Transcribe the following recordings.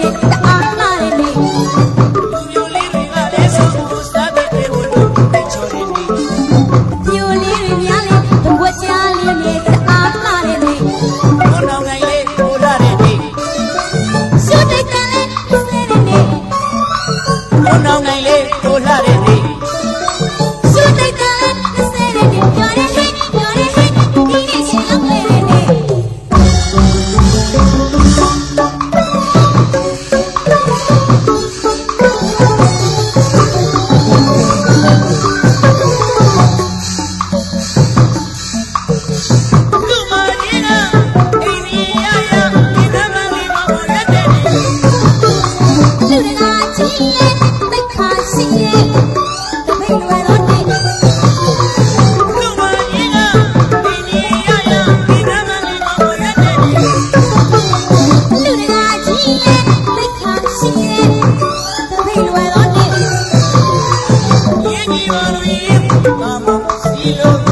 conecta. Vamos, si lo ves.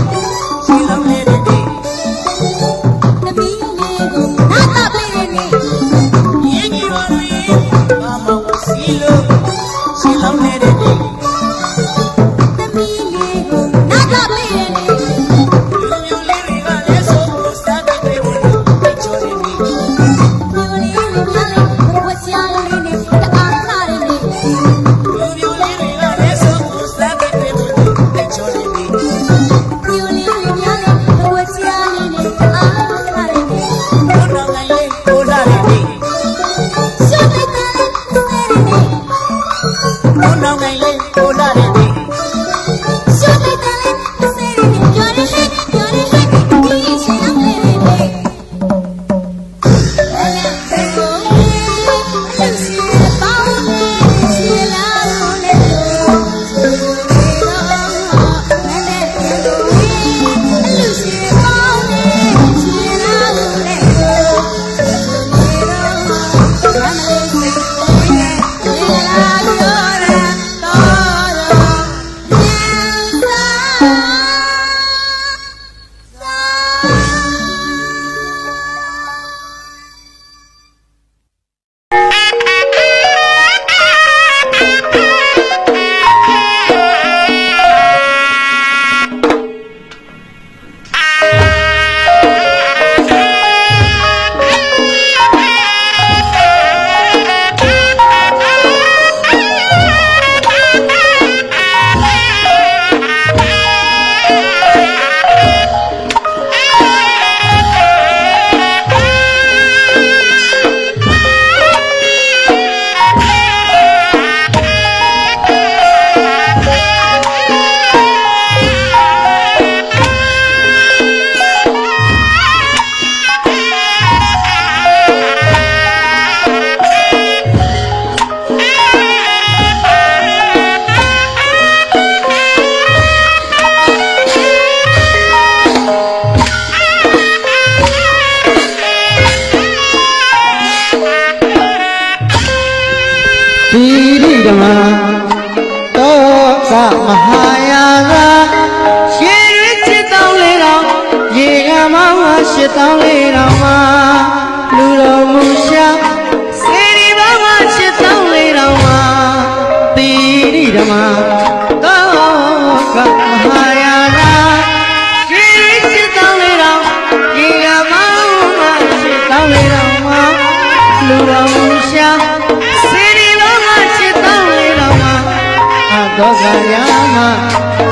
ခါရမှာ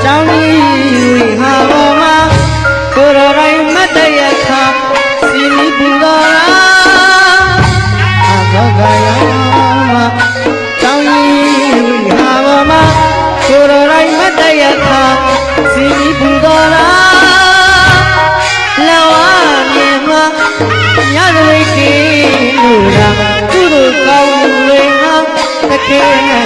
ကြောင်းကြီးဝေဟာဘောမှာကိုရတိုင်းမတရခါစီမီပူတော်လားအဘောခါရမှာကြောင်းကြီးဝေဟာဘောမှာကိုရတိုင်းမတရခါစီမီပူတော်လားလဝမြေမှာညရိတ်တီလူရာသူတို့ကောင်းတွေဟာတကယ်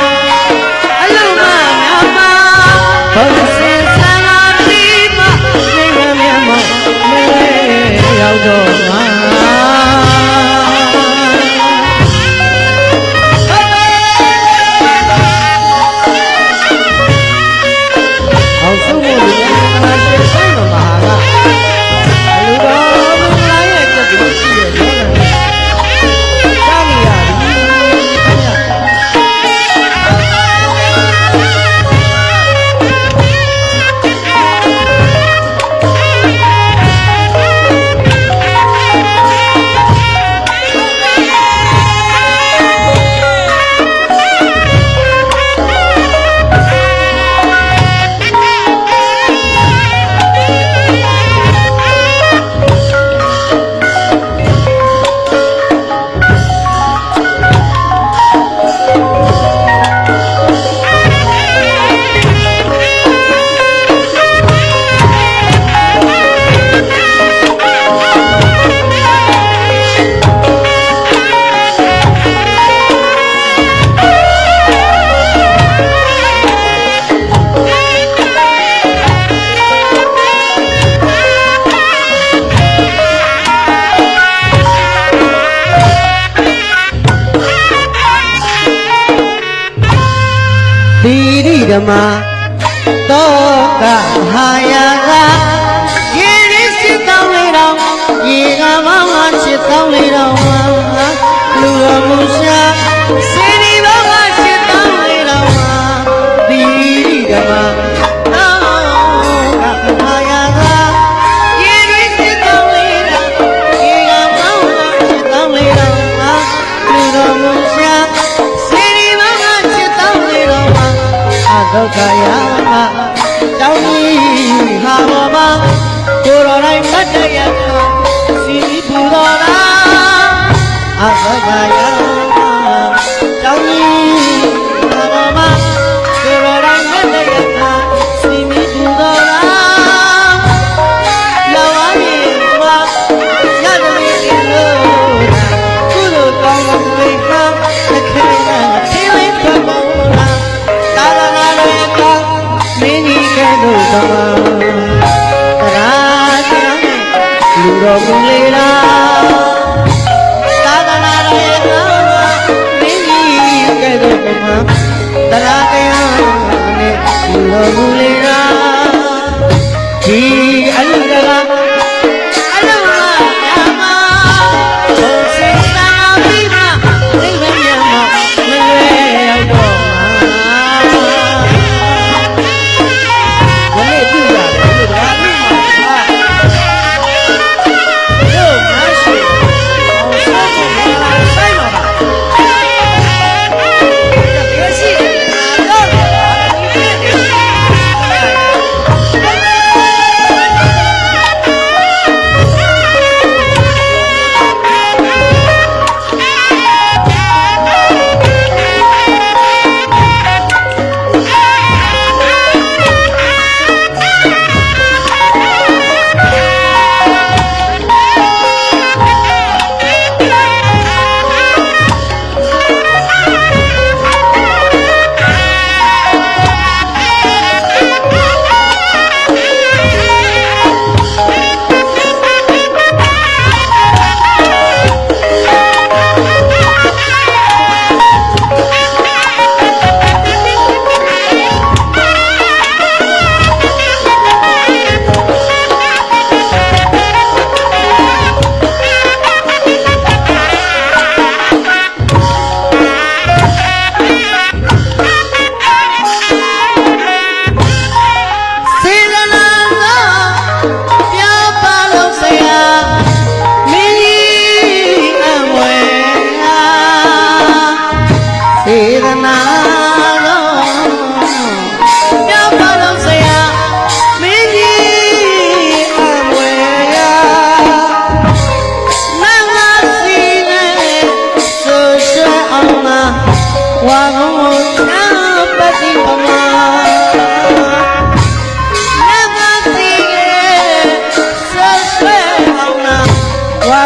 ရိ အ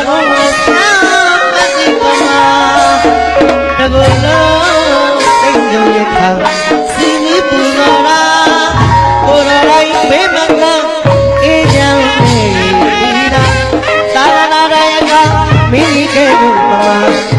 ကိုယ်ကိုသာပတ်စီပမာတကူလုံးတိတ်ကြုံရခါစီနီပူလာကိုရလိုက်ဘေးမကအေးချမ်းနေဒီလားသာရနာရယကမိမိခဲ့လို့ပမာ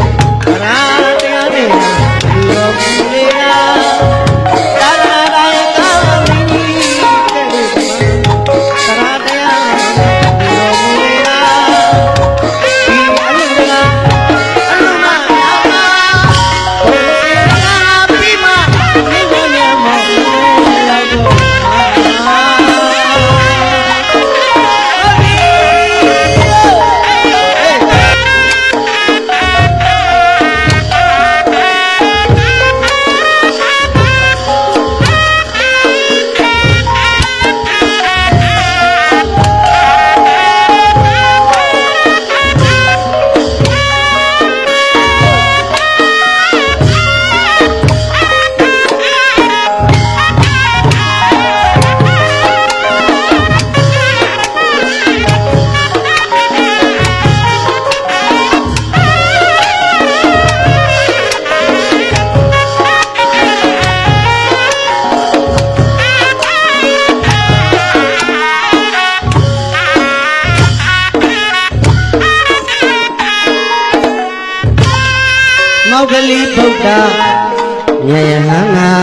လေးဗုဒ္ဓညယဟံငါ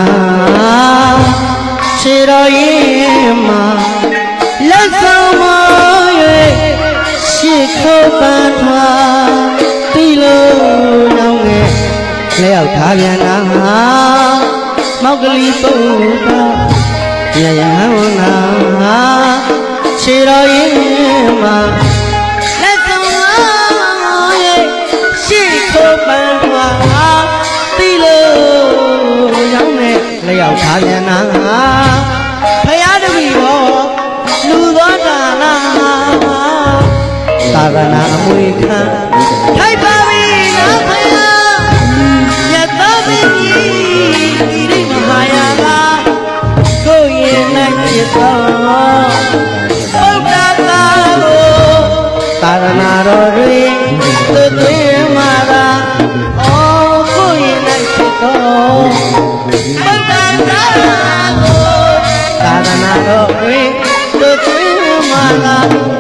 ခြေတော်ရင်မှာလက်ဆောင်မ၍ရှေ့ခုတ်ပန်းထွားတီလို့နောင်ငယ်လျောက်ထားပြန်တာမောက်ကလေးဗုဒ္ဓညယဟံငါခြေတော်ရင်မှာ နဲ့လျောက်ထားပြန်တာဖယားတပည့်တော်လူသောတာနာသာသနာအမွေခံထိုက်ပါပြီနော်ဖယားယတမင်းကြီးဒီရိမဟာယာကကိုယ်ရင်နိုင်ဖြစ်သောဗုဒ္ဓသာကိုသာသနာတော်တွင်သွေးသွေး သာ